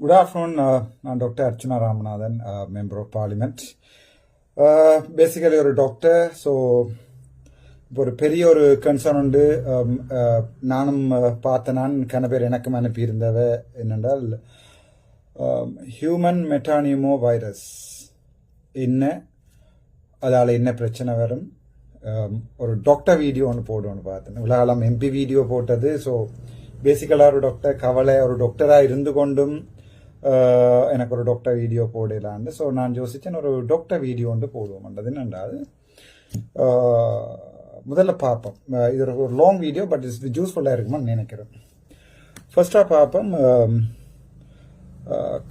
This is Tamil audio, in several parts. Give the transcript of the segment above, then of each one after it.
குட் ஆஃப்டர்நூன் நான் doctor Archana Ramanathan member of parliament basically ஒரு டாக்டர் ஸோ இப்போ ஒரு பெரிய ஒரு கன்சர்ன் உண்டு. Um, uh, நானும் uh, பார்த்த நான் கன பேர் எனக்கும் அனுப்பியிருந்தவ என்னென்றால் ஹியூமன் மெட்டானியமோ வைரஸ் என்ன? அதால் என்ன பிரச்சனை வரும்? Um, ஒரு டாக்டர் வீடியோ ஒன்று போடுவோன்னு பார்த்தேன். உலகளம் எம்பி வீடியோ போட்டது ஸோ பேசிக்கலாக ஒரு டாக்டர் கவலை ஒரு டாக்டராக இருந்து கொண்டும் எனக்கு ஒரு டாக்டர் வீடியோ போடலான்னு ஸோ நான் யோசித்தேன் ஒரு டாக்டர் வீடியோ வந்து போடுவோம்ன்றது என்னென்றால் முதல்ல பார்ப்போம் இது ஒரு- லாங் வீடியோ பட் இட்ஸ் யூஸ்ஃபுல்லாக இருக்குமான்னு நினைக்கிறேன் ஃபர்ஸ்டாக பார்ப்போம் um,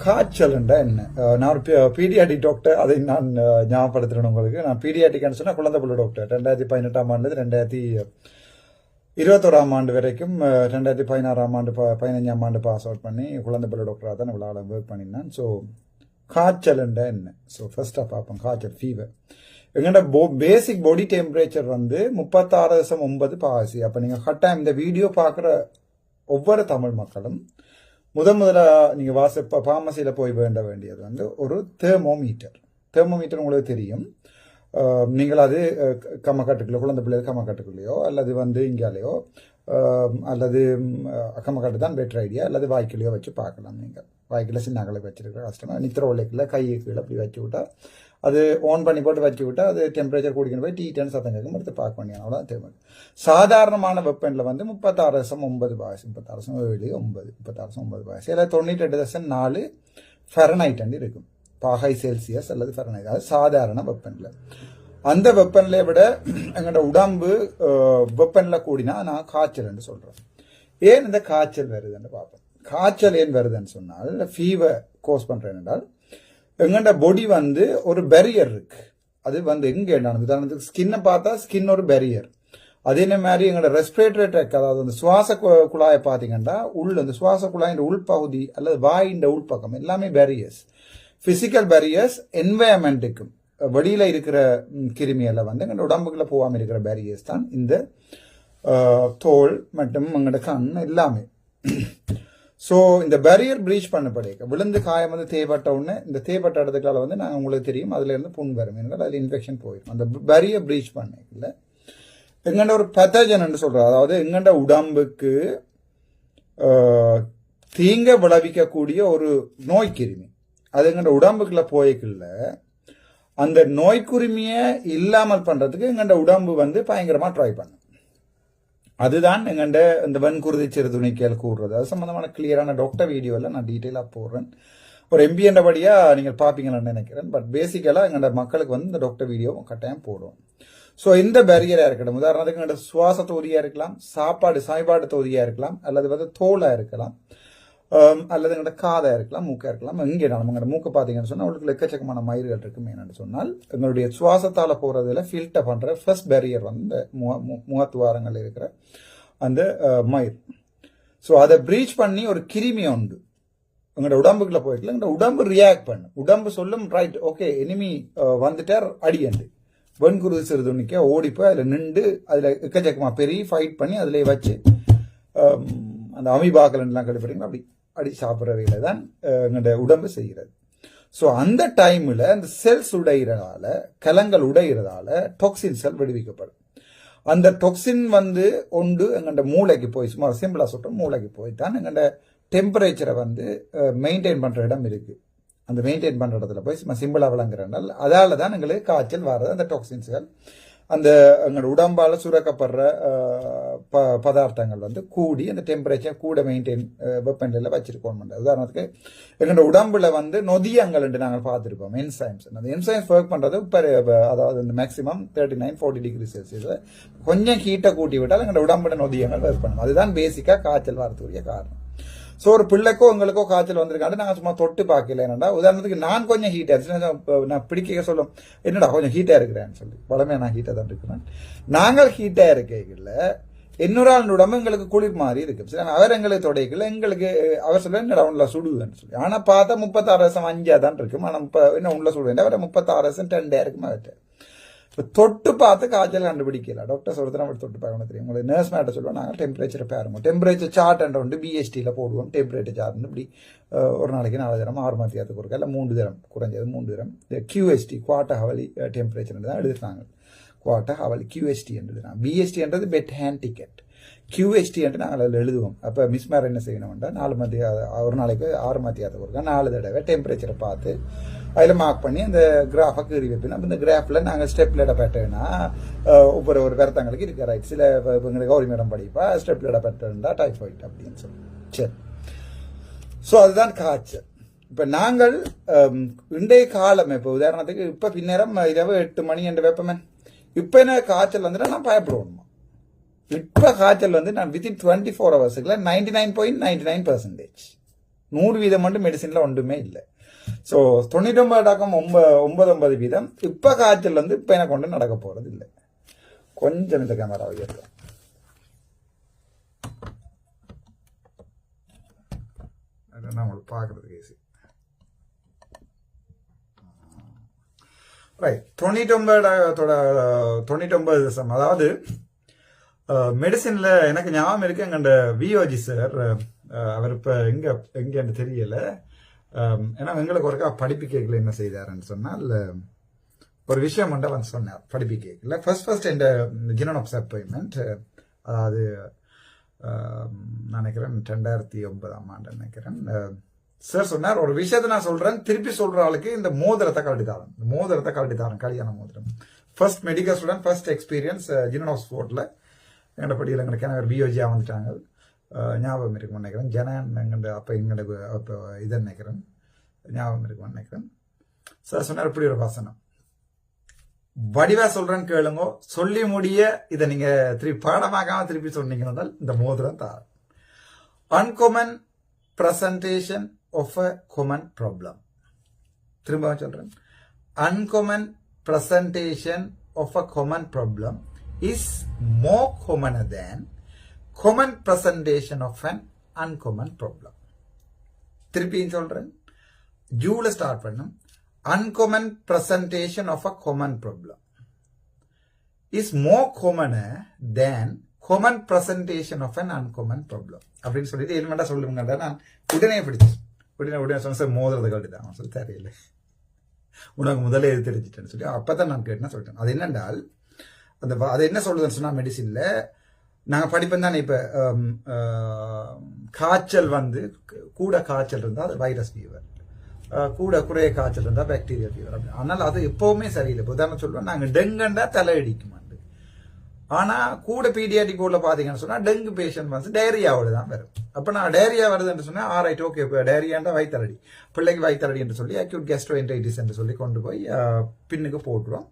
காய்ச்சல்ண்டா என்ன நான் ஒரு பீடியாட்டிக் டாக்டர் அதை நான் ஞாபகப்படுத்துகிறேன் உங்களுக்கு நான் பீடியாட்டிக்னு சொன்னால் குழந்தை பிள்ளை டாக்டர் ரெண்டாயிரத்தி பதினெட்டாம் ஆண்டுலேருந்து ரெண்டாயிரத்தி இருபத்தோராம் ஆண்டு வரைக்கும் ரெண்டாயிரத்தி பதினாறாம் ஆண்டு ப- பதினஞ்சாம் ஆண்டு பாஸ் அவுட் பண்ணி குழந்தை புள்ள டாக்டராக தான் இவ்வளோ ஒர்க் பண்ணியிருந்தேன். ஸோ காய்ச்சல்ண்டா என்ன? ஸோ ஃபர்ஸ்ட்டாக பார்ப்போம். காய்ச்சல் ஃபீவர் எங்கள்ட போ பேசிக் பாடி டெம்பரேச்சர் வந்து முப்பத்தாறு தசம் ஒன்பது பாசி. அப்போ நீங்கள் கட்டாயம் இந்த வீடியோ பார்க்குற ஒவ்வொரு தமிழ் மக்களும் முத முதலாக நீங்கள் வாச ஃபார்மசியில் போய் வேண்ட வேண்டியது வந்து ஒரு தெர்மோமீட்டர் தெர்மோமீட்டர் உங்களுக்கு தெரியும். அஹ், நீங்கள் அது கம்மக்காட்டுக்குள்ளே குழந்தை பிள்ளைகள் கம்மக்காட்டுக்குள்ளேயோ அல்லது வந்து இங்காலேயோ அல்லது ம், கம்மக்காட்டு தான் பெட்டர் ஐடியா அல்லது வாய்க்கிலையோ வச்சு பார்க்கலாம் நீங்கள். வாய்க்கில் சின்ன அகலை கஷ்டமாக நித்திர உலைக்கில் கையை கீழே அப்படி வச்சு விட்டால் அது ஆன் பண்ணி போட்டு வச்சு விட்டால் அது டெம்பரேச்சர் கூடிக்கணும் போய் டீ டென் சத்தம் கேட்கும் எடுத்து பார்க்க வேண்டிய அவ்வளோதான் தேவை சாதாரணமான வெப்பனில் வந்து முப்பத்தாறு தசம் ஒன்பது பாயசம் முப்பத்தாறு தசம் ஏழு ஒன்பது முப்பத்தாறு தசம் ஒன்பது பாயசம் இல்லை தொண்ணூற்றி ரெண்டு தசம் நாலு ஃபெரனைட் இருக்கும். பாகை செல்சியஸ் அல்லது ஃபெரனைட் அது சாதாரண வெப்பநிலை. அந்த வெப்பநிலையை விட எங்களோட உடம்பு வெப்பநிலை கூடினா நான் காய்ச்சல்னு சொல்கிறேன் ஏன் இந்த காய்ச்சல் வருதுன்னு பார்ப்போம். காய்ச்சல் ஏன் வருதுன்னு சொன்னால் ஃபீவர் கோஸ் பண்ணுறேன் என்றால் எங்கள்ட பொடி வந்து ஒரு பேரியர் இருக்கு. அது வந்து எங்கே என்ன உதாரணத்துக்கு ஸ்கின்னை பார்த்தா ஸ்கின் ஒரு பேரியர் அதே மாதிரி? எங்களோட ரெஸ்பிரேட்டரி ட்ராக் அதாவது அந்த சுவாச குழாயை பார்த்தீங்கன்னா உள் அந்த சுவாச குழாயின் உள்பகுதி அல்லது வாயின் உள்பக்கம் எல்லாமே பேரியர்ஸ் பிசிக்கல் பேரியர்ஸ் என்வயர்மெண்ட்டுக்கும் வெளியில் இருக்கிற கிருமியெல்லாம் வந்து எங்களோட உடம்புக்குள்ள போகாமல் இருக்கிற பேரியர்ஸ் தான் இந்த தோல் மற்றும் எங்களோட கண் எல்லாமே. ஸோ இந்த பேரியர் ப்ரீச் பண்ணப்படைக்க விழுந்து காயம் வந்து தேவைப்பட்ட உடனே இந்த தேவைப்பட்ட இடத்துக்கால வந்து நாங்கள் உங்களுக்கு தெரியும் அதுலேருந்து புண் வரும். என்றால் அதில் இன்ஃபெக்ஷன் போயிடும் அந்த பேரியர் ப்ரீச் பண்ணல எங்கண்ட ஒரு பெத்தஜன் சொல்கிறோம் அதாவது எங்கண்ட உடம்புக்கு தீங்க விளைவிக்கக்கூடிய ஒரு நோய் கிருமி. அது உடம்புக்குள்ள போய்க்குள்ள அந்த நோய்க்குரிமையை இல்லாமல் பண்றதுக்கு எங்கண்ட உடம்பு வந்து பயங்கரமா ட்ரை பண்ணும். அதுதான் எங்கண்ட இந்த வன்குருதி சிறு துணிக்கையில் கூடுறது அது சம்பந்தமான கிளியரான டாக்டர் வீடியோவில் நான் டீட்டெயிலாக போடுறேன். ஒரு எம்பிஎன்றபடியாக நீங்கள் பார்ப்பீங்கன்னு நினைக்கிறேன். பட் பேசிக்கலாக எங்கள்ட மக்களுக்கு வந்து இந்த டாக்டர் வீடியோ கட்டாயம் போடுவோம். ஸோ இந்த பேரியராக இருக்கட்டும். உதாரணத்துக்கு எங்கள்ட சுவாச தொகுதியாக இருக்கலாம் சாப்பாடு சாய்பாடு தொகுதியாக இருக்கலாம் அல்லது வந்து தோலாக இருக்கலாம். அல்லது எங்களோட காதாக இருக்கலாம் மூக்காக இருக்கலாம் எங்கே நம்ம எங்களோட மூக்கு பார்த்தீங்கன்னு சொன்னால் அவங்களுக்கு எக்கச்சக்கமான மயிர்கள் இருக்கும் என்னன்னு சொன்னால் எங்களுடைய சுவாசத்தால் போகிறதுல ஃபில்டர் பண்ணுற ஃபர்ஸ்ட் பேரியர் வந்து இந்த முக மு- முகத்துவாரங்கள் இருக்கிற அந்த மயிர் ஸோ அதை ப்ரீச் பண்ணி ஒரு கிருமி உண்டு. எங்களோட உடம்புக்குள்ள போயிட்டு எங்களோட உடம்பு ரியாக்ட் பண்ணு. உடம்பு சொல்லும் ரைட் ஓகே எனிமி வந்துட்டார் அடியண்டு வெண்குருது சிறுதுணிக்க ஓடி போய் அதில் நின்று அதில் எக்கச்சக்கமாக பெரிய ஃபைட் பண்ணி அதில் வச்சு அந்த அந்த அமிபாக்கலன்லாம் கடுப்புறீங்க அப்படி அடி சாப்பிட்ற வேலை தான் எங்களுடைய உடம்பு செய்கிறது. ஸோ அந்த டைமில் அந்த செல்ஸ் உடைகிறதால கலங்கள் உடைகிறதால டாக்ஸின் செல் விடுவிக்கப்படும். அந்த டொக்சின் வந்து ஒன்று எங்கள்ட மூளைக்கு போய் சும்மா சிம்பிளாக சொல்கிறோம் மூளைக்கு போய் தான் எங்கள்ட டெம்பரேச்சரை வந்து மெயின்டைன் பண்ணுற இடம் இருக்குது அந்த மெயின்டைன் பண்ணுற இடத்துல போய் சும்மா சிம்பிளாக விளங்குறனால அதால் தான் எங்களுக்கு காய்ச்சல் வர்றது அந்த டாக்ஸின்ஸ்கள் அந்த எங்களோட உடம்பால் சுரக்கப்படுற ப பதார்த்தங்கள் வந்து கூடி அந்த டெம்பரேச்சர் கூட மெயின்டைன் வெப்பநிலையில் வச்சிருக்கோம் உதாரணத்துக்கு எங்களோட உடம்புல வந்து நொதியங்கள் நாங்கள் பார்த்துருப்போம் என்சைம்ஸ் அந்த என்சைம்ஸ் ஒர்க் பண்ணுறது இப்போ அதாவது இந்த maximum thirty nine forty degree செல்சியஸில் கொஞ்சம் ஹீட்டை கூட்டி விட்டால் எங்களோட உடம்புல நொதியங்கள் ஒர்க் பண்ணும் அதுதான் பேசிக்காக காய்ச்சல் வரத்துக்குரிய காரணம். ஸோ ஒரு பிள்ளைக்கோ உங்களுக்கோ காய்ச்சல் வந்திருக்காண்டு நாங்கள் சும்மா தொட்டு பார்க்கல. என்னடா உதாரணத்துக்கு நான் கொஞ்சம் ஹீட்டாக இருந்துச்சு. நான் பிடிக்க சொல்லும் என்னடா கொஞ்சம் ஹீட்டாக இருக்கிறேன்னு சொல்லி. உடனே நான் ஹீட்டாக தான் இருக்கிறேன். நாங்கள் ஹீட்டாக இருக்கையில் இன்னொரு ஆள் உடம்பு எங்களுக்கு குளிர் மாதிரி இருக்கு. சரி அவர் எங்களுக்கு தொடைக்கல. எங்களுக்கு அவர் சொல்ல என்னடா உள்ள சுடுவேன்னு சொல்லி. ஆனால் பார்த்தா முப்பத்தாறு வருஷம் அஞ்சா தான் இருக்கும். ஆனால் இப்போ என்ன உள்ள சுடுவேன். அவரை முப்பத்தாறு வருஷம் டென்டா இருக்குமா அவர்கிட்ட இப்போ தொட்டு பார்த்து காய்ச்சல் கண்டுபிடிக்கல டாக்டர் சொல்றது நம்ம தொட்டு பார்க்கணும் தெரியும் உங்களுக்கு நர்ஸ் மேட்ட சொல்லுவோம் நாங்கள் டெம்பரேச்சரை பாருங்க டெம்பரேச்சர் சார்ட் என்ற வந்து பிஎஸ்டியில் போடுவோம் டெம்பரேச்சர் சார்ட்னு இப்படி ஒரு நாளைக்கு நாலு தரம் ஆறு மாத்தியாத்துக்கு ஒருக்கா இல்லை மூன்று தரம் குறைஞ்சது மூன்று தரம் கியூஎஸ்டி குவாட்ட ஹவலி டெம்பரேச்சர் தான் எழுதுறாங்க குவார்ட்டர் ஹவலி கியூஎஸ்டி எழுதுறாங்க பிஎஸ்டின்றது பெட் ஹேண்ட் டிக்கெட் கியூஎஸ்டி என்று நாங்கள் அதில் எழுதுவோம் அப்போ மிஸ் மேர் என்ன செய்யணும்னா நாலு மத்திய ஒரு நாளைக்கு ஆறு மத்தியாத்துக்கு ஒருக்கா நாலு தடவை டெம்பரேச்சரை பார்த்து அதில் மார்க் பண்ணி அந்த கிராஃபை கீறி வைப்பேன். அப்போ இந்த கிராஃபில் நாங்கள் ஸ்டெப்பில் பேட்டர்னா ஒவ்வொரு ஒரு விரத்தங்களுக்கு இருக்கிற ரைட் சில எங்களுக்கு கௌரி மேடம் படிப்பா ஸ்டெப்பில் இடப்பட்டா டைஃபாய்ட் அப்படின்னு சொல்லி. சரி. ஸோ அதுதான் காய்ச்சல். இப்போ நாங்கள் இன்றைய காலம் இப்போ உதாரணத்துக்கு இப்போ பின்னேரம் இரவு எட்டு மணி என்று வெப்பமே. இப்போ என்ன காய்ச்சல் வந்துட்டா நான் பயப்படுவோம் இப்போ காய்ச்சல் வந்து நான் within twenty four ஹவர்ஸுக்குள்ள ninety nine point ninety nine percentage நூறு வீதம் மட்டும் மெடிசினில் ஒன்றுமே இல்லை. ஸோ தொண்ணூற்றொம்பது டாக்கம் ஒன்ப ஒன்பது ஒன்பது வீதம். இப்போ காய்ச்சல் வந்து இப்போ எனக்கு கொண்டு நடக்க போகிறது இல்லை கொஞ்சம் இந்த கேமரா உயர்த்தும் அதான் உங்களுக்கு பார்க்குறதுக்கு ஈஸி ரைட் தொண்ணூற்றொம்பது தொண்ணூற்றொம்பது தசம். அதாவது மெடிசினில் எனக்கு ஞாபகம் இருக்குது எங்கண்ட விஓஜி சார் அவர் இப்போ எங்கே எங்கேன்னு தெரியலை. Um, ஏன்னா எங்களுக்கு ஒருக்கா படிப்பிக்கைகள் என்ன செய்தாருன்னு சொன்னால் ஒரு விஷயம் உண்டு அவன் சொன்னார் படிப்பிக்கைகள் ஃபர்ஸ்ட் ஃபர்ஸ்ட் இந்த ஜினன் ஆஃப் அப்பாயின்மெண்ட் அதாவது um, நான் நினைக்கிறேன் ரெண்டாயிரத்தி ஒன்பதாம் ஆண்டு நினைக்கிறேன். Uh, சார் சொன்னார் ஒரு விஷயத்தை நான் சொல்றேன் திருப்பி சொல்ற ஆளுக்கு இந்த மோதிரத்தை கழட்டி தாரன். இந்த மோதிரத்தை கழட்டி தாரன் கல்யாண மோதிரம். First medical student first experience ஜினன் of ஸ்போர்ட்ல எங்கள்கிட்ட படியில் எங்களுக்கு எனக்கு பிஓஜியாக வந்துட்டாங்க. ஞாபகம் இருக்கும்னு நினைக்கிறேன். ஜனன் எங்கள்ட அப்போ எங்களுக்கு அப்போ இதை நினைக்கிறேன். ஞாபகம் இருக்கும்னு நினைக்கிறேன். சார் சொன்னார் இப்படி ஒரு வசனம். வடிவா சொல்றேன்னு கேளுங்க. சொல்லி முடிய இதை நீங்க திருப்பி பாடமாக்காம திருப்பி சொன்னீங்கன்னா இந்த மோதிரம் தார் uncommon presentation of a common problem திரும்ப சொல்றேன். Uncommon presentation of a common problem is more common than common presentation of an uncommon problem. திருப்பியும் சொல்றேன். ஜூல ஸ்டார்ட் பண்ணும். Uncommon presentation of a common problem is more commoner than common presentation of an uncommon problem அப்படின்னு சொல்லிட்டு என்ன சொல்லுங்க. நான் உடனே பிடிச்சு உடனே உடனே சொன்ன சார் மோதிரத்தை கட்டுதான் சொல்லி தெரியல. உனக்கு முதல்ல எது தெரிஞ்சிட்டேன்னு சொல்லி அப்பதான் நான் கேட்டேன்னு சொல்லிட்டேன். அது என்னென்றால் அந்த அது என்ன சொல்லுதுன்னு சொன்னா மெடிசின்ல நாங்கள் படிப்போம் தானே இப்போ காய்ச்சல் வந்து கூட காய்ச்சல் இருந்தால் அது வைரஸ் ஃபீவர் கூட குறைய காய்ச்சல் இருந்தால் பாக்டீரியா ஃபீவர் அப்படி. ஆனால் அது எப்போவுமே சரியில்லை. உதாரணம் சொல்லுவோம் நாங்கள் டெங்குண்டா தலை ஆனால் கூட பீடியாட்டிக் உள்ள பார்த்தீங்கன்னு சொன்னால் டெங்கு பேஷண்ட் வந்து டேரியாவோட தான் வரும். அப்போ நான் டேரியா வருதுன்னு சொன்னால் ஆரைட் ஓகே இப்போ டேரியாண்டா வயிற்றுலடி பிள்ளைக்கு வயிற்றுலடி என்று சொல்லி அக்யூட் கெஸ்ட்ரோ என்று சொல்லி கொண்டு போய் பின்னுக்கு போட்டுருவோம்.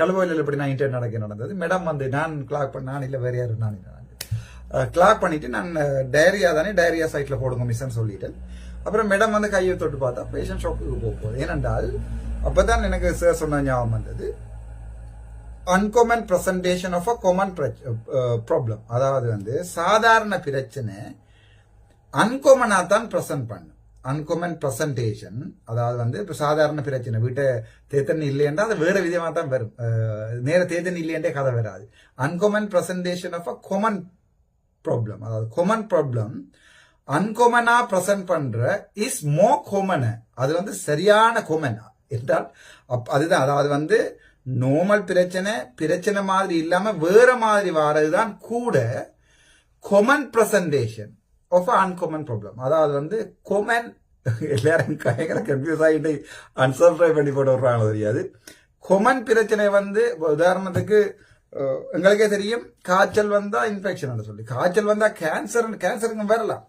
கலவோயில் இப்படி நான் இன்டர் நடக்க நடந்தது. மேடம் வந்து நான் கிளாக் பண்ண நான் இல்லை வேற யாரும் நான் கிளாக் பண்ணிட்டு நான் டைரியா தானே டைரியா சைட்ல போடுங்க மிஸ்ன்னு சொல்லிட்டேன். அப்புறம் மேடம் வந்து கையை தொட்டு பார்த்தா பேஷண்ட் ஷாப்புக்கு போக போகுது. ஏனென்றால் அப்பதான் எனக்கு சார் சொன்ன ஞாபகம் வந்தது. Uncommon presentation of a common problem அதாவது வந்து சாதாரண பிரச்சனை அன்காமனா தான் ப்ரெசென்ட் பண்ணும். அன்காமன் பிரசன்டேஷன் அதாவது வந்து இப்போ சாதாரண பிரச்சனை. வீட்டை தேத்தன் இல்லையென்றா அது வேற விதமாக தான் வரும். நேர தேத்தன் இல்லையண்டே கதை வராது. Uncommon presentation of a common problem அதாவது கொமன் ப்ராப்ளம் அன்கொமனா ப்ரெசென்ட் பண்ற இஸ் மோ காமன் அது வந்து சரியான கொமன் என்றால் அப்- அதுதான் அதாவது வந்து நோமல் பிரச்சனை பிரச்சனை மாதிரி இல்லாம வேற மாதிரி வாரதுதான் கூட common presentation of uncommon problem அதாவது வந்து கொமன் எல்லாரும் பயங்கர கன்ஃபியூஸ் ஆகிட்டு அன்சப்ஸ்கிரைப் பண்ணி போட்டு விடுறாங்களோ தெரியாது. கொமன் பிரச்சனை வந்து உதாரணத்துக்கு எங்களுக்கே தெரியும் காய்ச்சல் வந்தா இன்ஃபெக்ஷன் சொல்லி. காய்ச்சல் வந்தா கேன்சர் கேன்சருங்க வரலாம்.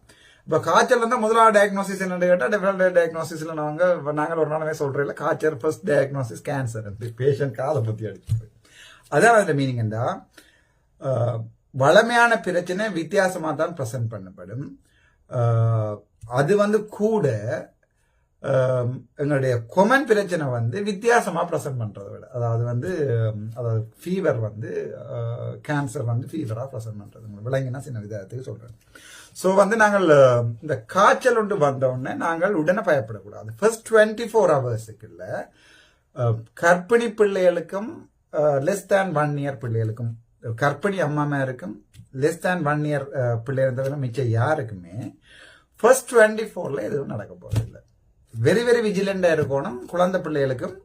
இப்போ காய்ச்சல் வந்தா முதலாவது டயக்னோசிஸ் என்ன கேட்டால் டிஃபரெண்ட் டயக்னோசிஸ்ல நாங்க நாங்கள் ஒரு நாளுமே சொல்றோம் காய்ச்சல் ஃபர்ஸ்ட் டயக்னோசிஸ் கேன்சர் பேஷண்ட் காதை பத்தி அடிச்சு அதான் அதுல மீனிங் என்றா வளமையான பிரச்சனை வித்தியாசமாக தான் ப்ரெசன்ட் பண்ணப்படும் அது வந்து கூட எங்களுடைய கொமன் பிரச்சனை வந்து வித்தியாசமாக ப்ரெசென்ட் பண்ணுறத விட அதாவது வந்து அதாவது ஃபீவர் வந்து கேன்சர் வந்து ஃபீவராக ப்ரெசென்ட் பண்ணுறது உங்களுக்கு விளங்கினா சின்ன விதத்துக்கு சொல்கிறேன் ஸோ வந்து நாங்கள் இந்த காய்ச்சல் ஒன்று வந்தோடனே நாங்கள் உடனே பயப்படக்கூடாது. ஃபர்ஸ்ட் டுவெண்ட்டி ஃபோர் ஹவர்ஸுக்கு இல்லை கர்ப்பிணி பிள்ளைகளுக்கும் லெஸ் தேன் ஒன் இயர் பிள்ளைகளுக்கும் கர்ப்பிணி அம்மாமாருக்கும் லெஸ் தேன் ஒன் இயர் பிள்ளை இருந்ததுல மிச்சம் யாருக்குமே ஃபர்ஸ்ட் டுவெண்ட்டி ஃபோர்ல எதுவும் நடக்க போறதில்லை வெரி வெரி விஜிலண்டா இருக்கணும் குழந்தை பிள்ளைகளுக்கும்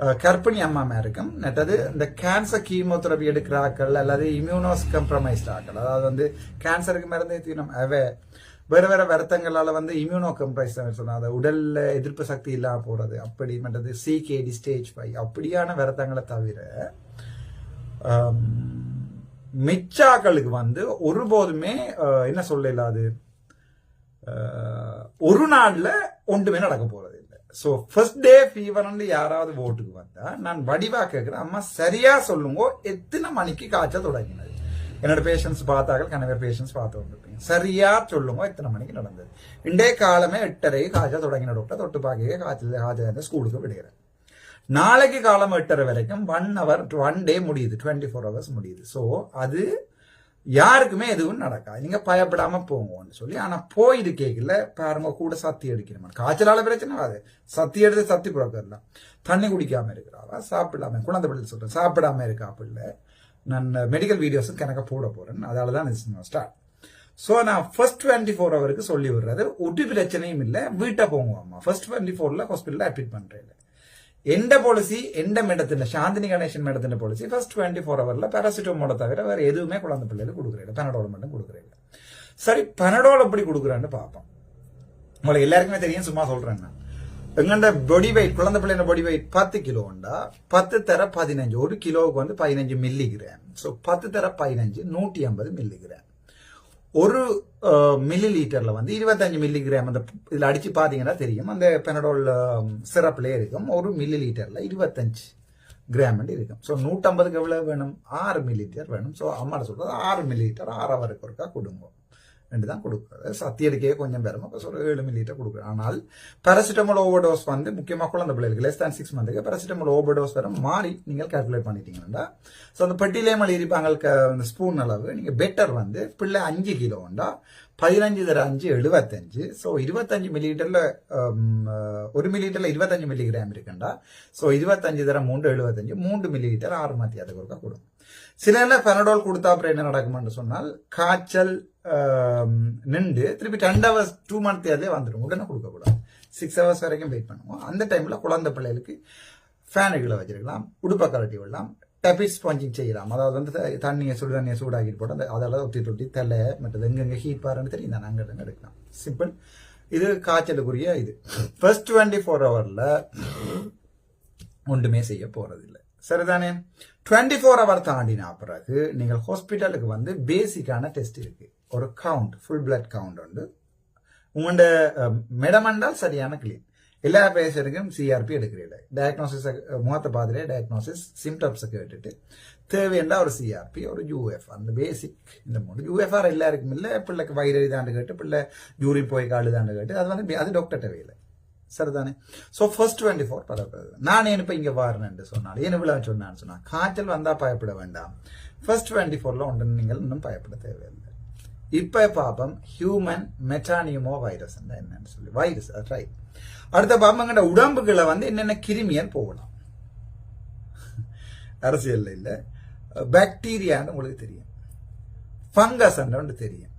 அஹ், கர்ப்பிணி அம்மாமாருக்கும் நெட்டது இந்த கேன்சர் கீமோதெரபி எடுக்கிற ஆக்கள் அல்லது இம்யூனோஸ் கம்ப்ரமைஸ்ட் ஆக்கள் அதாவது வந்து கேன்சருக்கு மருந்து தீனம் அவ வேற வேற வருத்தங்களால வந்து இம்யூனோ கம்ப்ரைஸ் சொன்னாங்க உடல்ல எதிர்ப்பு சக்தி இல்லாம போறது அப்படி மற்றது சிகேடி ஸ்டேஜ் ஃபைவ் அப்படியான வருத்தங்களை தவிர மிச்சாக்களுக்கு வந்து ஒருபோதுமே என்ன சொல்ல அது? ஒரு நாள்ல ஒன்றுமே நடக்க போறது இல்லை. ஸோ ஃபர்ஸ்ட் டே ஃபீவர்னு யாராவது ஓட்டுக்கு வந்தா நான் வடிவா கேட்கிறேன் அம்மா சரியா சொல்லுங்க எத்தனை மணிக்கு காய்ச்சல் தொடங்கினது? என்னோட பேஷன்ஸ் பார்த்தார்கள் கணவர் பேஷன்ஸ் பார்த்து வந்துருப்பீங்க சரியா சொல்லுங்க எத்தனை மணிக்கு நடந்தது? இன்றைய காலமே எட்டரை காய்ச்சல் தொடங்கின டாக்டர் தொட்டு பாக்கையே காய்ச்சல் காய்ச்சல் ஸ்கூலுக்கு விடுகிறேன் நாளைக்கு காலம் எட்டரை வரைக்கும் ஒன் ஹவர் ஒன் டே முடியுது டுவெண்ட்டி ஃபோர் ஹவர்ஸ் முடியுது. ஸோ அது யாருக்குமே எதுவும் நடக்காது. நீங்க பயப்படாம போங்கன்னு சொல்லி ஆனா போயிட்டு கேட்கல பாருங்க கூட சத்தி அடிக்கணும்? காய்ச்சலால பிரச்சனை வராது. சத்தி எடுத்து சத்தி புறக்கலாம் தண்ணி குடிக்காம இருக்கிறாவா? சாப்பிடாம குழந்தை பிள்ளை சொல்றேன். சாப்பிடாம இருக்கா பிள்ளை? நான் மெடிக்கல் வீடியோஸும் கணக்க போட போறேன். அதால தான் ஸ்டார்ட் ஸோ நான் ஃபர்ஸ்ட் டுவெண்ட்டி ஃபோர் ஹவருக்கு சொல்லி விடுறது ஒட்டி பிரச்சனையும் இல்லை வீட்டை போங்க அம்மா ஃபர்ஸ்ட் டுவெண்ட்டி ஃபோர்ல ஹாஸ்பிட்டலில் அட்மிட் பண்றேன். എന്റെ பாலிசி എന്റെ மேடத்தின் சாந்தினி ഗണേശൻ மேடத்தின் പോളിസി ഫസ്റ്റ് டுவெண்ட்டி ഫോർ ஹவர்ல பேராசிட்டமோட தவிர வேற எதுவுமே குழந்தை பிள்ளைகளுக்கு கொடுக்குறேன் பனடோல் மட்டும் கொடுக்குறேன் சரி பனடோல் எப்படி கொடுக்குறான்னு பார்ப்போம். உங்களுக்கு எல்லாருக்குமே தெரியும் சும்மா சொல்றேன் எங்கண்ட பொடி வெயிட் குழந்தை பிள்ளைங்க பொடி வெயிட் பத்து கிலோ உண்டா? பத்து தர பதினஞ்சு ஒரு கிலோவுக்கு வந்து பதினஞ்சு மில்லிகிராம் ஸோ பத்து தர பதினஞ்சு நூற்றி ஐம்பது மில்லிகிராம் ஒரு மில்லி லிட்டர்ல வந்து இருபத்தஞ்சு மில்லிகிராம் அந்த இதில் அடிச்சு பார்த்தீங்கன்னா தெரியும். அந்த பெனடோல் சிறப்புலேயே இருக்கும். ஒரு மில்லி லிட்டர்ல இருபத்தஞ்சு கிராம் இருக்கும். ஸோ நூற்றம்பதுக்கு எவ்வளோ வேணும்? ஆறு மில்லி லிட்டர் வேணும். ஸோ அம்மாட்ட சொல்றது ஆறு மில்லி லிட்டர் ஆறு அவருக்கு ஒருக்கா கொடுங்க. ரெண்டு தான் கொடுக்குறது சத்தி கொஞ்சம் பெரும் அப்போ ஒரு ஏழு மில்லிட்டர் கொடுக்குறோம் ஆனால் பேராசிட்டமால் ஓவர் டோஸ் வந்து முக்கியமாக குழந்தை பிள்ளைகளுக்கு லெஸ் தேன் சிக்ஸ் மந்த்துக்கு பேராசிட்டமால் ஓவர் டோஸ் வர மாறி நீங்கள் கால்குலேட் பண்ணிட்டீங்கன்னா ஸோ அந்த பெட்டிலே மலை இருப்பாங்க அந்த ஸ்பூன் அளவு நீங்கள் பெட்டர் வந்து பிள்ளை அஞ்சு கிலோண்டா பதினஞ்சு தர அஞ்சு எழுபத்தஞ்சு ஸோ இருபத்தஞ்சு மில்லிலிட்டரில் ஒரு மில்லிலிட்டரில் இருபத்தஞ்சு மில்லிகிராம் இருக்குண்டா ஸோ இருபத்தஞ்சு தர மூன்று எழுபத்தஞ்சு மூன்று மில்லிலிட்டர் ஆறு மாத்தி அதுக்கு கொடுக்கும் சில பெனடோல் கொடுத்தா அப்புறம் என்ன நடக்கும்னு சொன்னால் காய்ச்சல் நின்று திருப்பி டென் ஹவர்ஸ் டூ மந்த் அதே வந்துடும் உடனே கொடுக்கக்கூடாது. சிக்ஸ் ஹவர்ஸ் வரைக்கும் வெயிட் பண்ணுவோம் அந்த டைமில் குழந்தை பிள்ளைகளுக்கு ஃபேனுகளை வச்சிருக்கலாம் உடுப்பை கரட்டி விடலாம் டபிட் ஸ்பாஞ்சிங் செய்யலாம். அதாவது வந்து த- தண்ணியை சுடு தண்ணியை சூடாக்கிட்டு போட்டு அந்த அதெல்லாம் ஒத்தி தொட்டி தலை மற்றது எங்கெங்க ஹீட் பாருன்னு தெரியும். தானே அங்கே எடுக்கலாம். சிம்பிள் இது காய்ச்சலுக்குரிய இது. ஃபர்ஸ்ட் டுவெண்ட்டி ஃபோர் ஹவரில் ஒன்றுமே செய்ய போறதில்லை. சரிதானே? டுவெண்ட்டி ஃபோர் ஹவர் தாண்டினா பிறகு நீங்கள் ஹாஸ்பிட்டலுக்கு வந்து பேசிக்கான டெஸ்ட் இருக்குது ஒரு கவுண்ட் ஃபுல் பிளட் கவுண்ட் உண்டு. உங்களோட மெடமண்டால் சரியான கிளீன் எல்லா பேஷண்ட்டுக்கும் சிஆர்பி எடுக்கிறீங்க டயக்னோசிஸ் முகத்தை பார்த்துட்டு டயக்னோசிஸ் சிம்டம்ஸை கேட்டுட்டு தேவையண்டா ஒரு சிஆர்பி ஒரு யூஎஃப் அந்த பேசிக் இந்த மூணு. யூஎஃப்ஆர் எல்லாருக்கும் இல்லை பிள்ளைக்கு வயிறு இதாண்டு கேட்டு பிள்ளை யூரின் போய் காலுதாண்டு கேட்டு அது வந்து அது டாக்டர்கிட்ட வேலை. சரிதானே? ஸோ ஃபர்ஸ்ட் டுவெண்ட்டி ஃபோர் பரவாயில்ல. நான் ஏன் இப்போ இங்கே வாரேன்னு சொன்னால் ஏன் இவ்வளோ சொன்னான்னு சொன்னால் காய்ச்சல் வந்தால் பயப்பட வேண்டாம். ஃபர்ஸ்ட் டுவெண்ட்டி ஃபோரில் ஒன்று நீங்கள் இன்னும் பயப்பட தேவையில்லை. இப்போ பாப்போம் ஹியூமன் மெட்டானியமோ வைரஸ் என்னன்னு சொல்லி வைரஸ் ரைட் அடுத்த பாப்பங்கட உடம்புகளை வந்து என்னென்ன கிருமியன் போகலாம். அரசியல் இல்ல. பாக்டீரியான்னு உங்களுக்கு தெரியும். ஃபங்கஸ் ஒன்று தெரியும்.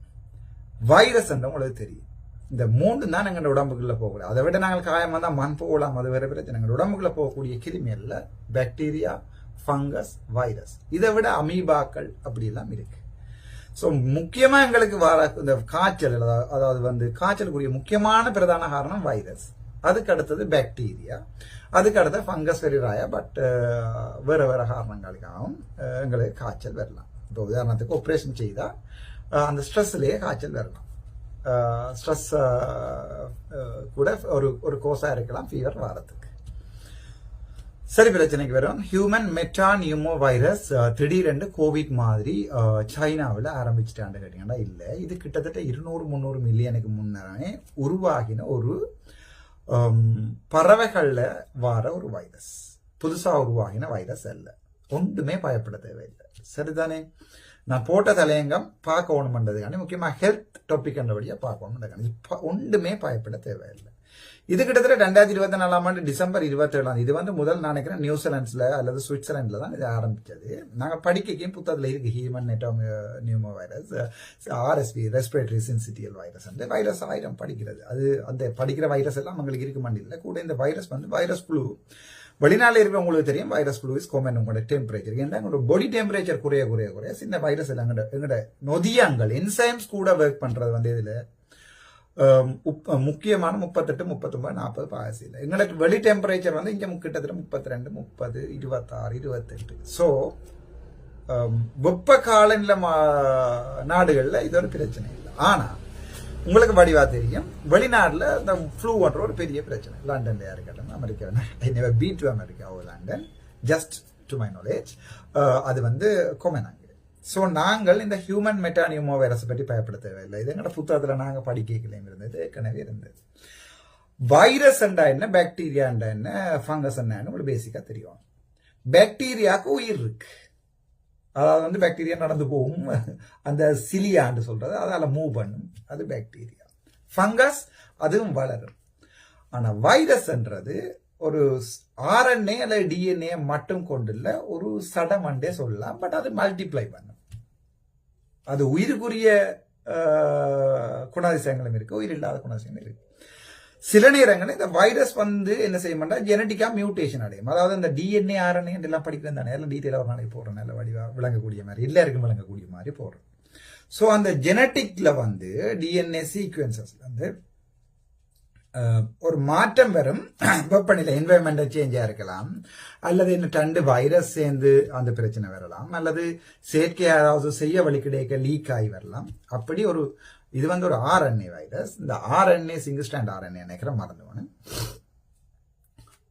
வைரஸ் உங்களுக்கு தெரியும். இந்த மூன்று தான் எங்களோட உடம்புக்குள்ள போகலாம். அதை விட நாங்கள் காயமா தான் மண் போகலாம் அது வேற பிரச்சனை. எங்களோட உடம்புக்குள்ள போகக்கூடிய கிருமியல்ல பாக்டீரியா ஃபங்கஸ் வைரஸ் இதை விட அமீபாக்கள் அப்படி எல்லாம் இருக்கு. ஸோ முக்கியமாக எங்களுக்கு வர இந்த காய்ச்சல் அதாவது- அதாவது வந்து காய்ச்சலுக்குரிய முக்கியமான பிரதான காரணம் வைரஸ். அதுக்கு அடுத்தது பாக்டீரியா அதுக்கு அடுத்த ஃபங்கஸ் வெரிராயா பட் வேறு வேறு காரணங்களுக்காகவும் uh, எங்களுக்கு காய்ச்சல் வரலாம். இப்போ உதாரணத்துக்கு ஆப்ரேஷன் செய்தால் uh, அந்த ஸ்ட்ரெஸ்லேயே காய்ச்சல் வரலாம். Uh, ஸ்ட்ரெஸ் கூட ஒரு ஒரு கோஸாக இருக்கலாம் ஃபீவர் வாரத்துக்கு. சரி பிரச்சனைக்கு வரும். ஹியூமன் மெட்டா நியூமோ வைரஸ் திடீரென்று கோவிட் மாதிரி சைனாவில் ஆரம்பிச்சிட்டாண்டு கேட்டீங்கன்னா இல்லை. இது கிட்டத்தட்ட இருநூறு முந்நூறு மில்லியனுக்கு முன்னே உருவாகின ஒரு பறவைகளில் வர வார ஒரு வைரஸ். புதுசாக உருவாகின வைரஸ் அல்ல. ஒன்றுமே பயப்பட தேவையில்லை. சரிதானே? நான் போட்ட தலையங்கம் பார்க்க ஒன்று பண்ணுறதுக்காண்டி முக்கியமாக ஹெல்த் டாபிக் என்றபடியாக பார்க்கணும் ஒன்றுமே பயப்பட தேவையில்லை. இது கிட்டத்தட்ட ரெண்டாயிரத்தி இருபத்தி நாலாம் ஆண்டு டிசம்பர் இருபத்தி ஏழாம் இது வந்து முதல் நினைக்கிறேன் நியூசிலாண்ட்ஸ்ல அல்லது சுவிட்சர்லாண்ட்ல தான் இது ஆரம்பிச்சது. நாங்க படிக்கையும் புத்தகத்தில் இருக்கு human metapneumovirus RSP respiratory syncytial virus அந்த வைரஸ் ஆயிரம் படிக்கிறது. அது அந்த படிக்கிற வைரஸ் எல்லாம் அவங்களுக்கு இருக்க மாட்டேங்குது. கூட இந்த வைரஸ் வந்து வைரஸ் புழு வெளிநாட்டில் இருக்கிறவங்களுக்கு தெரியும் வைரஸ் குழு இஸ் கோமன் உங்களோட டெம்பரேச்சர் ஏன்னா உங்களோட பாடி டெம்பரேச்சர் குறைய குறைய குறைய சின்ன வைரஸ் எல்லாம் எங்களோட எங்கட நொதியாங்கள் என்சைம்ஸ் கூட ஒர்க் பண்றது வந்து இதுல முக்கியமான முப்பத்தெட்டு முப்பத்தொன்பது நாற்பது பாசியில் எங்களுக்கு வெளி டெம்பரேச்சர் வந்து இங்கே கிட்டத்தட்ட முப்பத்தி ரெண்டு முப்பது இருபத்தாறு இருபத்தெட்டு ஸோ வெப்ப காலநில மா- இது ஒரு பிரச்சனை இல்லை ஆனால் உங்களுக்கு வடிவா தெரியும் வெளிநாட்டில் இந்த ஃப்ளூன்ற ஒரு பெரிய பிரச்சனை லண்டன்ல இருக்கட்டும் America I never to America or London just to my knowledge அது வந்து கொமெனாங்க ஸோ நாங்கள் இந்த ஹியூமன் மெட்டானியமோ வைரஸை பற்றி பயப்பட தேவையில்லை இது எங்களோட புத்தகத்தில் நாங்கள் படிக்கலையும் இருந்தது ஏற்கனவே இருந்தது. வைரஸ் என்றா என்ன பாக்டீரியா என்ன ஃபங்கஸ் என்னன்னு உங்களுக்கு பேசிக்காக தெரியும். பாக்டீரியாவுக்கு உயிர் இருக்கு. அதாவது வந்து பாக்டீரியா நடந்து போகும். அந்த சிலியான்னு சொல்றது அதால் மூவ் பண்ணும். அது பாக்டீரியா ஃபங்கஸ் அதுவும் வளரும். ஆனால் வைரஸ்ன்றது ஒரு ஆர்என்ஏ அல்லது டிஎன்ஏ மட்டும் கொண்டுள்ள ஒரு சடமண்டே சொல்லலாம். பட் அது மல்டிப்ளை பண்ணும். அது உயிருக்குரிய குணாதிசயங்களும் இருக்கு உயிர் இல்லாத குணாதிசயங்களும் இருக்கு. சில நேரங்களில் இந்த வைரஸ் வந்து என்ன செய்ய மாட்டா ஜெனட்டிக்கா மியூட்டேஷன் அடையும். அதாவது இந்த டிஎன்ஏ ஆர்என்ஏ எல்லாம் படிக்கிறது தானே எல்லாம் டீட்டெயிலாக ஒரு நாளைக்கு போடுறோம் நல்ல வடிவா விளங்கக்கூடிய மாதிரி எல்லாருக்கும் விளங்கக்கூடிய மாதிரி போடுறோம் ஸோ அந்த ஜெனட்டிக்ல வந்து டிஎன்ஏ சீக்வன்சஸ்ல வந்து ஒரு மாற்றம் வரும். வெப்பநிலை என்வாயன்மெண்டல் சேஞ்சாக இருக்கலாம். அல்லது இன்னும் டண்டு வைரஸ் சேர்ந்து அந்த பிரச்சனை வரலாம். அல்லது செயற்கை யாராவது செய்ய வழி கிடைக்க லீக் ஆகி வரலாம். அப்படி ஒரு இது வந்து ஒரு ஆர்என்ஏ வைரஸ் இந்த ஆர்என்ஏ சிங்கிள் ஸ்டாண்ட் ஆர்என்ஏ நினைக்கிற மறந்துவானு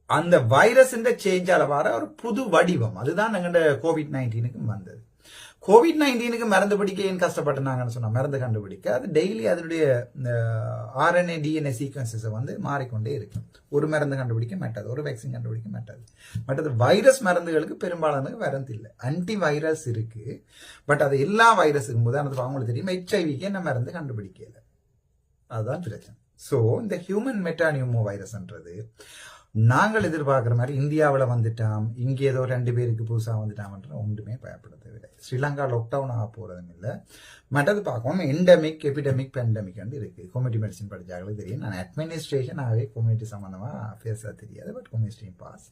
அந்த வைரஸ் சேஞ்சால வர ஒரு புது வடிவம். அதுதான் எங்கள்கிட்ட கோவிட் நைன்டீனுக்கும் வந்தது. கோவிட் நைன்டீனுக்கு மருந்து பிடிக்க ஏன் கஷ்டப்பட்டுனாங்கன்னு சொன்னா மருந்து கண்டுபிடிக்க. அது டெய்லி அதனுடைய ஆர்என்ஏ டிஎன்ஏ சீக்வன்சஸை வந்து மாறிக்கொண்டே இருக்கும் ஒரு மருந்து கண்டுபிடிக்க மாட்டாது ஒரு வேக்சின் கண்டுபிடிக்க மாட்டாது மற்றது வைரஸ் மருந்துகளுக்கு பெரும்பாலானது மருந்து இல்லை. ஆன்டி வைரஸ் இருக்கு. பட் அது எல்லா வைரஸுக்கும் உதாரணத்துக்கு அவங்களுக்கு தெரியும் ஹெச்ஐவிக்கு என்ன மருந்து கண்டுபிடிக்கல. அதுதான் பிரச்சனை. ஸோ இந்த ஹியூமன் மெட்டானியூமோ வைரஸ்ன்றது நாங்கள் எதிர்பார்க்குற மாதிரி இந்தியாவில் வந்துட்டாம் இங்கே ஏதோ ரெண்டு பேருக்கு புதுசாக வந்துட்டாமன்ற ஒன்றுமே பயப்பட தேவையில்லை ஸ்ரீலங்கா லாக்டவுன் ஆக போகிறதும் இல்லை. மற்றது பார்க்கணும் எண்டமிக் எபிடமிக் பெண்டமிக் இருக்குது கம்யூனிட்டி மெடிசின் படித்தாங்களுக்கு தெரியும். நான் அட்மினிஸ்ட்ரேஷன் ஆகவே கம்யூனிட்டி சம்மந்தமாக பேச தெரியாது பட் கம்யூனிஸ்ட்ரி பாஸ்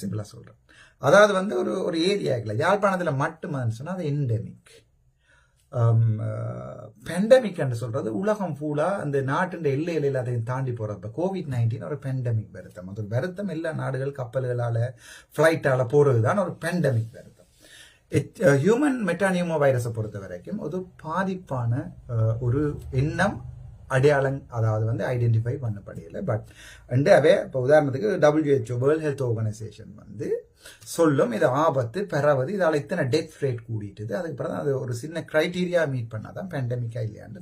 சிம்பிளாக சொல்கிறேன் அதாவது வந்து ஒரு ஒரு ஏரியா ஏரியாக்கில் யாழ்ப்பாணத்தில் மட்டுமான்னு சொன்னால் அது எண்டமிக் பெண்டமிக் என்று சொல்றது உலகம் ஃபுல்லா அந்த நாட்டின் எல்லையில் எல்லாத்தையும் தாண்டி போறது கோவிட் நைன்டீன் ஒரு பெண்டமிக் வருத்தம். அது ஒரு வருத்தம் எல்லா நாடுகள் கப்பல்களால ஃப்ளைட்டால போறது தான் ஒரு பெண்டமிக் வருத்தம். ஹியூமன் மெட்டானியமோ uh, வைரஸை பொறுத்த வரைக்கும் ஒரு பாதிப்பான ஒரு எண்ணம் அடையாளம் அதாவது வந்து ஐடென்டிஃபை பண்ணப்படையலை பட் அவே இப்போ உதாரணத்துக்கு டபிள்யூஹெச்ஓ வேர்ல்ட் ஹெல்த் ஆர்கனைசேஷன் வந்து சொல்லும் இது ஆபத்து பெறாவது இதால் இத்தனை டெத் ரேட் கூடிட்டுது. அதுக்கு பிறகு அது ஒரு சின்ன க்ரைட்டீரியா மீட் பண்ணாதான் பேண்டமிக்கா இல்லையான்னு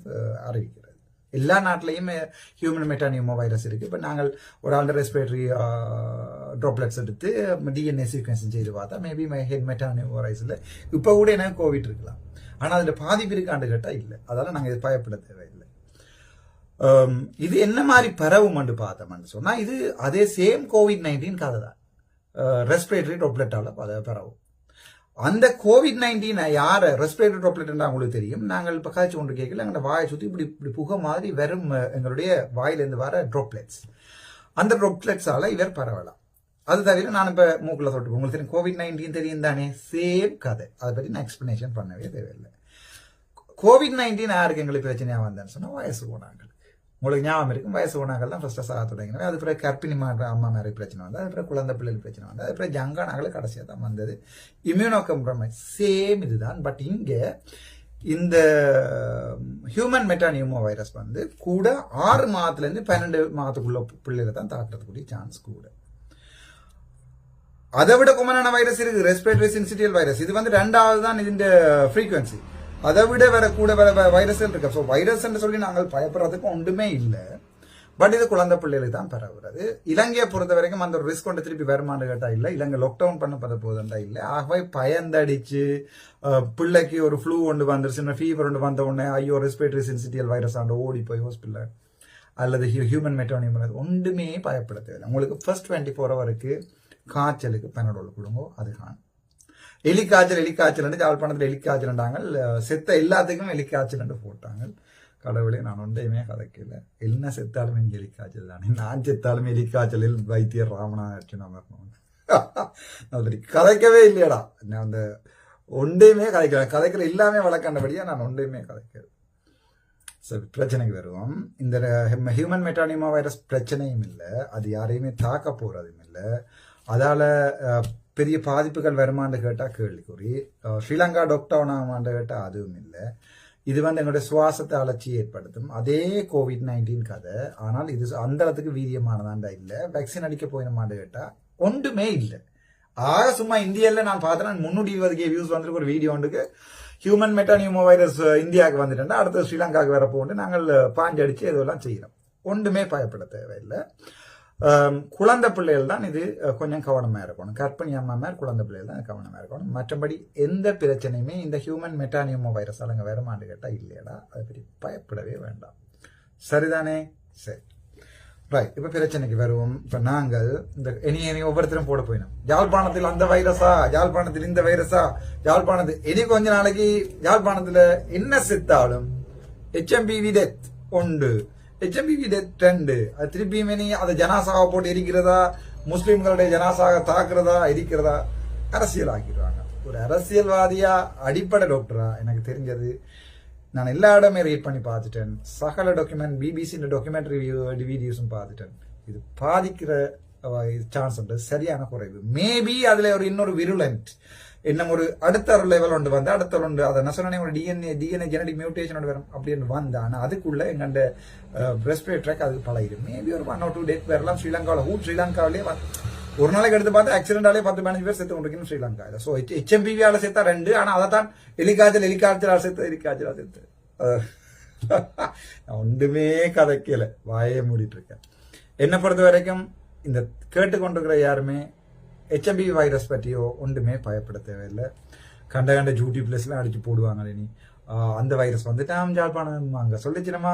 அறிவிக்கிறது. எல்லா நாட்டிலையும் ஹியூமன் மெட்டானியமோ வைரஸ் இருக்குது இப்போ நாங்கள் ஒரு ஆள் ரெஸ்பிரேட்டரி ட்ராப்லெட்ஸ் எடுத்து டிஎன்ஏ சீக்வன்சிங் செய்து பார்த்தா மேபி மை ஹெட் மெட்டானியமோ வைரஸில் இப்போ கூட எனக்கு கோவிட் இருக்கலாம். ஆனால் அதில் பாதிப்பு இருக்காண்டு கேட்டால் இல்லை. அதனால் நாங்கள் இது பயப்பட தேவை Um, இது என்ன மாதிரி பரவும்னு பார்த்தோம்னு சொன்னால் இது அதே சேம் கோவிட் நைன்டீன் கதை தான் ரெஸ்பிரேட்டரி டொப்லெட்டால் பரவும். அந்த கோவிட் நைன்டீன் யார் ரெஸ்பிரேட்டரி ட்ராப்லெட் உங்களுக்கு தெரியும். நாங்கள் இப்போ காய்ச்சி ஒன்று கேட்கல. எங்களோட வாயை சுற்றி இப்படி இப்படி புகை மாதிரி வெறும் எங்களுடைய வாயிலேருந்து வர ட்ரோப்லெட்ஸ் அந்த ட்ரோப்லெட்ஸால் இவர் பரவலாம். அது தவிர நான் இப்போ மூக்கில் தொட்டு உங்களுக்கு தெரியும் கோவிட் நைன்டீன் தெரியும் தானே? சேம் கதை. அதை பற்றி நான் எக்ஸ்பிளனேஷன் பண்ணவே தேவையில்லை. கோவிட் நைன்டீன் யாருக்கு எங்களுக்கு பிரச்சனையாக வந்தேன்னு சொன்னால் வயசு போனாங்க உங்களுக்கு ஞாபகம் இருக்கும் வயசு போனாங்கள் தான் ஃபர்ஸ்ட் சாக தொடங்கினது அது பிறகு கர்ப்பிணி மாற்ற அம்மா மாதிரி பிரச்சனை வந்தது அது பிறகு குழந்தை பிள்ளைகள் பிரச்சனை வந்தது அது பிறகு ஜங்கானாங்களும் கடைசியாக தான் வந்தது. இம்யூனோ கம்ப்ரமைஸ் சேம் இதுதான். பட் இங்கே இந்த ஹியூமன் மெட்டானியூமோ வைரஸ் வந்து கூட ஆறு மாதத்துலேருந்து பன்னெண்டு மாதத்துக்குள்ள பிள்ளைகளை தான் தாக்குறதுக்குரிய சான்ஸ் கூட. அதை விட குமனான வைரஸ் இருக்கு ரெஸ்பிரேட்டரி சின்சிட்டியல் வைரஸ் இது வந்து ரெண்டாவது தான் இதுன்ற ஃப்ரீக்வன்சி அதை விட வேற கூட வேற வைரஸ்கள் இருக்கு. ஸோ வைரஸ் சொல்லி நாங்கள் பயப்படுறதுக்கு ஒன்றுமே இல்லை. பட் இது குழந்தை பிள்ளைகளுக்கு தான் பரவுறது இலங்கையை பொறுத்த வரைக்கும் அந்த ஒரு ரிஸ்க் கொண்டு திருப்பி வருமானு கேட்டா இல்லை. இலங்கை லாக்டவுன் பண்ணப்பட போதுண்டா இல்லை. ஆகவே பயந்தடிச்சு பிள்ளைக்கு ஒரு ஃப்ளூ ஒன்று வந்துருச்சு ஃபீவர் ஒன்று வந்த உடனே ஐயோ ரெஸ்பிரேட்டரி சென்சிட்டியல் வைரஸ் ஆண்டு ஓடி போய் ஹாஸ்பிட்டல் அல்லது ஹியூமன் மெட்டோனியம் ஒன்றுமே பயப்பட தேவையில்லை உங்களுக்கு ஃபர்ஸ்ட் டுவெண்ட்டி ஃபோர் ஹவருக்கு காய்ச்சலுக்கு பெனடோல் கொடுங்க அது காணும். எலிக்காய்ச்சல் எலிக்காய்ச்சல் யாழ்ப்பாணத்தில் எலிக்காய்ச்சல்ண்டாங்க செத்த எல்லாத்துக்கும் எலிக்காய்ச்சல் போட்டாங்க கடவுளே நான் ஒன்றையுமே கதைக்கல. என்ன செத்தாலும் எனக்கு எலிக்காய்ச்சல் தானே. நான் செத்தாலும் எலிக்காய்ச்சலில் வைத்தியர் ராமநாதன் அமர்னோம் கதைக்கவே இல்லையடா. நான் அந்த ஒன்றையுமே கதைக்கல. கதைக்கிற எல்லாமே வழக்காண்டபடியா நான் ஒன்றையுமே கதைக்கிறேன் சரி பிரச்சனைக்கு வருவோம். இந்த ஹியூமன் மெட்டானிமா வைரஸ் பிரச்சனையும் இல்லை. அது யாரையுமே தாக்க போறதும் இல்லை. அதால பெரிய பாதிப்புகள் வருமான்னு கேட்டால் கேள்விக்குறி. ஸ்ரீலங்கா டாக்டர் ஆகுமான்னு கேட்டால் அதுவும் இல்லை. இது வந்து எங்களுடைய சுவாசத்தை அலட்சி ஏற்படுத்தும். அதே கோவிட் நைன்டீன் கதை. ஆனால் இது அந்த அளவுக்கு வீரியமானதாண்டா இல்லை. வேக்சின் அடிக்க போயினமான்னு கேட்டால் ஒன்றுமே இல்லை. ஆக சும்மா இந்தியாவில் நான் பார்த்தேன் முன்னூற்றி இருபது கே வியூஸ் வந்துருக்கு ஒரு வீடியோ ஒன்றுக்கு. ஹியூமன் மெட்டானியூமோ வைரஸ் இந்தியாவுக்கு வந்துட்டேன்னா அடுத்து ஸ்ரீலங்காவுக்கு வர நாங்கள் பாஞ்சடிச்சு இதெல்லாம் செய்கிறோம் ஒன்றுமே பயப்பட தேவையில்லை. குழந்தை பிள்ளைகள் தான் இது கொஞ்சம் கவனமாக இருக்கணும். கர்ப்பிணி அம்மா மாதிரி குழந்தை பிள்ளைகள் தான் கவனமாக இருக்கணும். மற்றபடி எந்த பிரச்சனையுமே இந்த ஹியூமன் மெட்டானியமோ வைரஸ் அலங்க வருமானு கேட்டால் இல்லையடா. அதை பற்றி பயப்படவே வேண்டாம். சரிதானே? சரி. ரைட் இப்போ பிரச்சனைக்கு வருவோம். இப்போ நாங்கள் இந்த இனி இனி ஒவ்வொருத்தரும் போட போயினோம் யாழ்ப்பாணத்தில் அந்த வைரஸா யாழ்ப்பாணத்தில் இந்த வைரஸா யாழ்ப்பாணத்தில் இனி கொஞ்ச நாளைக்கு யாழ்ப்பாணத்தில் என்ன செத்தாலும் ஹெச்எம்பிவி டெத் உண்டு. ஹெச்எம்பிவி டெத் ரெண்டு அது திருப்பியும் இனி அதை ஜனாசாவை போட்டு எரிக்கிறதா? முஸ்லீம்களுடைய ஜனாசாக தாக்குறதா? எரிக்கிறதா? அரசியல் ஆக்கிடுவாங்க ஒரு அரசியல்வாதியா அடிப்படை டாக்டரா எனக்கு தெரிஞ்சது. நான் எல்லா இடமே ரீட் பண்ணி பார்த்துட்டேன். சகல டாக்குமெண்ட் பிபிசியின் டாக்குமெண்ட்ரி வீடியோஸும் பார்த்துட்டேன். இது பாதிக்கிற சான்ஸ் உண்டு. சரியான குறைவு. மேபி அதில் ஒரு இன்னொரு விருலண்ட் இன்னும் ஒரு அடுத்த ஒரு லெவல் ஒன்று வந்து அடுத்த ஒன்று அதை நான் சொன்னேன் ஒரு டிஎன்ஏ டிஎன்ஏ ஜெனடிக் மியூட்டேஷனோட வரும் அப்படின்னு வந்தா ஆனால் அதுக்குள்ள எங்கண்ட ரெஸ்பிரேட் ட்ராக் அதுக்கு பழகிடும். மேபி ஒரு ஒன் ஆர் டூ டேட் வரலாம் ஸ்ரீலங்காவில் ஹூ ஸ்ரீலங்காவிலே ஒரு நாளைக்கு எடுத்து பார்த்தா ஆக்சிடென்டாலே பத்து பதினஞ்சு பேர் செத்து கொண்டிருக்கணும் ஸ்ரீலங்கா. ஸோ ஹெச்எம்பிவியால சேர்த்தா ரெண்டு ஆனால் அதை தான் எலிக்காய்ச்சல் எலிக்காய்ச்சல் சேர்த்து எலிக்காய்ச்சல் சேர்த்து நான் ஒன்றுமே கதைக்கல வாயே மூடிட்டு இருக்கேன். என்னை பொறுத்த வரைக்கும் இந்த கேட்டுக்கொண்டிருக்கிற யாருமே ஹெச்எம்பி வைரஸ் பற்றியோ ஒன்றுமே பயப்பட தேவையில்லை கண்ட கண்ட யூடியூப் பிளஸ்லாம் அடிச்சு போடுவாங்க இனி அந்த வைரஸ் வந்துட்டாம் ஜாழ்ப்பாணம் அங்கே சொல்லிச்சினமா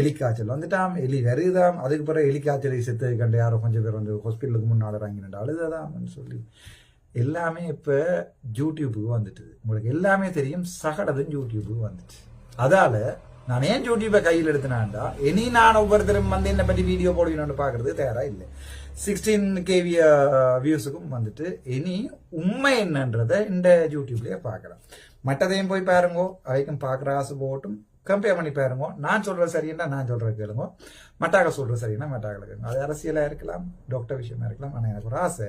எலிக்காய்ச்சல் வந்துட்டாம் எலி வருதாம். அதுக்கு பிறகு எலிக்காய்ச்சலை செத்து கண்ட யாரோ கொஞ்சம் பேர் வந்து ஹாஸ்பிட்டலுக்கு முன்னால் இறங்கினு அழுததாம்னு சொல்லி. எல்லாமே இப்போ யூடியூபுக்கு வந்துட்டுது. உங்களுக்கு எல்லாமே தெரியும் சகடதும் யூடியூபுக்கு வந்துச்சு. அதால நான் ஏன் யூடியூப்பை கையில் எடுத்தினான்டா இனி நான் ஒவ்வொருத்தரும் வந்து என்னை பற்றி வீடியோ போடுவீங்கன்னு பார்க்கறது தயாராக இல்லை. சிக்ஸ்டீன் கேவி வியூஸுக்கும் வந்துட்டு இனி உண்மை என்னன்றதை இந்த யூடியூப்லயே பார்க்கலாம் மற்றதையும் போய் பாருங்கோ அவைக்கும் பார்க்குற ஆசை போட்டும் கம்பேர் பண்ணி பாருங்க நான் சொல்றது சரின்னா நான் சொல்றது கேளுங்க மட்டாக சொல்றது சரின்னா மட்டாக கேளுங்க அது அரசியலா இருக்கலாம் டாக்டர் விஷயமா இருக்கலாம் ஆனால் எனக்கு ஒரு ஆசை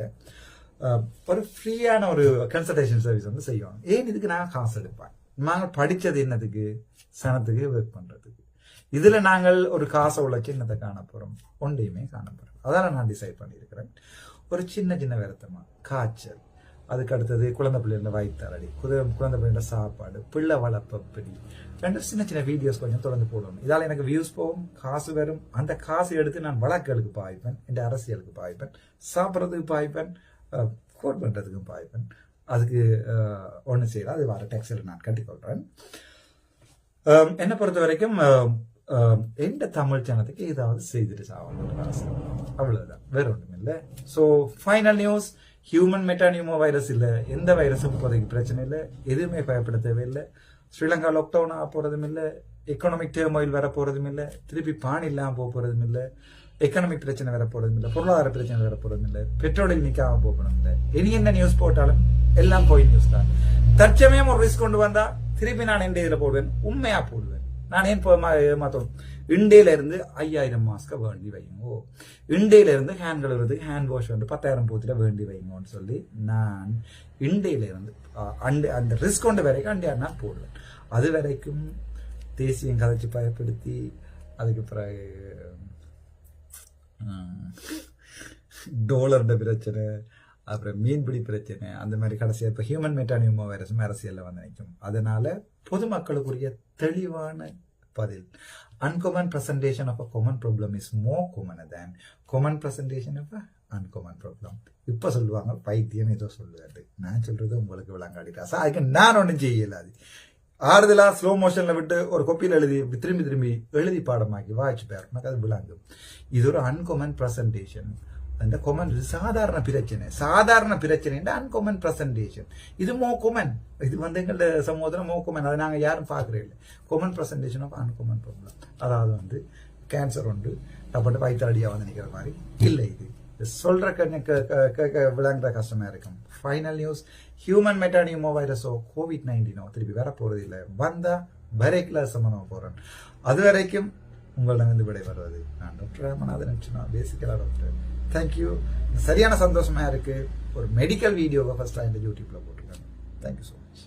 ஒரு ஃப்ரீயான ஒரு கன்சல்டேஷன் சர்வீஸ் வந்து செய்வாங்க ஏன் இதுக்கு நான் காசு எடுப்பேன் நாங்கள் படித்தது என்னதுக்கு சனத்துக்கு ஒர்க் பண்ணுறதுக்கு இதில் நாங்கள் ஒரு காசை உழைச்சி என்னத்தை காண போறோம் ஒன்றையுமே காண அதெல்லாம் நான் டிசைட் பண்ணியிருக்கிறேன். ஒரு சின்ன சின்ன வருத்தமா காய்ச்சல். அதுக்கு அடுத்தது குழந்தை பிள்ளைகள வயிற்றுறடி குதிரை குழந்தை பிள்ளைகள சாப்பாடு பிள்ளை வளர்ப்பப்படி ரெண்டு சின்ன சின்ன வீடியோஸ் கொஞ்சம் தொடர்ந்து போடணும். இதால எனக்கு வியூஸ் போகும் காசு வரும். அந்த காசு எடுத்து நான் வழக்குகளுக்கு பாய்ப்பேன் இந்த அரசியலுக்கு பாய்ப்பேன் சாப்பிட்றதுக்கு பாய்ப்பேன் கோட் பண்ணுறதுக்கும் பாய்ப்பேன். அதுக்கு ஒன்று செய்யலாம். அது வர டேக்ஸில் நான் கட்டிக்கொள்கிறேன் என்னை பொறுத்த வரைக்கும் எந்த தமிழ் ஜனத்துக்கு ஏதாவது செய்துட்டு சாகணும்னு ஆசை அவ்வளவுதான். வேற ஒன்றும் இல்லை so final news human metapneumovirus இல்லை. எந்த வைரஸும் இப்போதைக்கு பிரச்சனை இல்லை. எதுவுமே பயப்பட தேவையில்லை. ஸ்ரீலங்கா லாக்டவுன் ஆக போகிறதும் இல்லை. எக்கனாமிக் டேர்மோயில் வர போகிறதும் இல்லை. திருப்பி பான் இல்லாமல் போக போகிறதும் இல்லை. எக்கனாமிக் பிரச்சனை வர போகிறதும் இல்லை. பொருளாதார பிரச்சனை வர போகிறதும் இல்லை. பெட்ரோலில் நிற்காமல் போகணும் இல்லை. இனி என்ன நியூஸ் போட்டாலும் எல்லாம் போய் நியூஸ் தான். தற்சமயம் ஒரு ரிஸ்க் கொண்டு வந்தால் திருப்பி நான் எந்த இதில் போடுவேன்? உண்மையாக போடுவேன். நான் ஏன் போ- மா- ஏமாத்தணும்? இண்டேல இருந்து ஐயாயிரம் மாஸ்க வேண்டி வைங்கோ இண்டேல இருந்து ஹேண்ட் கழுவுறதுக்கு ஹேண்ட் வாஷ் வந்து பத்தாயிரம் பூத்துல வேண்டி வைங்கோன்னு சொல்லி நான் இண்டேல இருந்து அண்டு அந்த ரிஸ்க் கொண்ட வரைக்கும் அண்டியா நான் போடுவேன். அது வரைக்கும் தேசியம் கதைச்சு பயப்படுத்தி அதுக்கு பிறகு டோலரோட பிரச்சனை அப்புறம் மீன்பிடி பிரச்சனை அந்த மாதிரி கடைசியாக இப்போ ஹியூமன் மெட்டானியமோ வைரஸும் அரசியலில் வந்து நிற்கும் அதனால பொதுமக்களுக்குரிய தெளிவான பதில். Uncommon presentation of a common problem is more common than common presentation of uncommon problem இப்போ சொல்லுவாங்க பைத்தியம் ஏதோ சொல்லுவாரு நான் சொல்றது உங்களுக்கு விளங்காடிட்டா சார் அதுக்கு நான் ஒன்றும் செய்யலாது ஆறுதலா ஸ்லோ மோஷனில் விட்டு ஒரு கொப்பியில் எழுதி திரும்பி திரும்பி எழுதி பாடமாக்கி வாய்ச்சி பேர். எனக்கு அது விளங்கும். இது ஒரு அன்காமன் ப்ரெசன்டேஷன் அந்த கொமன் சாதாரண பிரச்சனை. சாதாரண பிரச்சனை அன்கொமன் பிரசன்டேஷன் இது மோ கொமன் இது வந்து எங்களோட சமூகத்தில் மோ கொமன் அதை நாங்கள் யாரும் பார்க்குறே இல்லை. Common presentation of uncommon problem அதாவது வந்து கேன்சர் உண்டு. டப்பட்டு வயிற்றாடியாக வந்து நிற்கிற மாதிரி. இல்லை இது. சொல்ற கேட்க விளங்குற கஷ்டமா இருக்கும். ஃபைனல் நியூஸ் ஹியூமன் மெட்டானியமோ வைரஸோ கோவிட் நைன்டீனோ திருப்பி வர போறது இல்லை. வந்தா வரைக்கல சமணம் போறேன் அது வரைக்கும் உங்களிடம் வந்து வருவது நான் டாக்டர் ராமநாதன் பேசிக்கலாம் டாக்டர். தேங்க்யூ சரியான சந்தோஷமா இருக்கு. ஒரு மெடிக்கல் வீடியோவை ஃபர்ஸ்ட் இந்த யூடியூப்ல போட்டிருக்காங்க. Thank you so much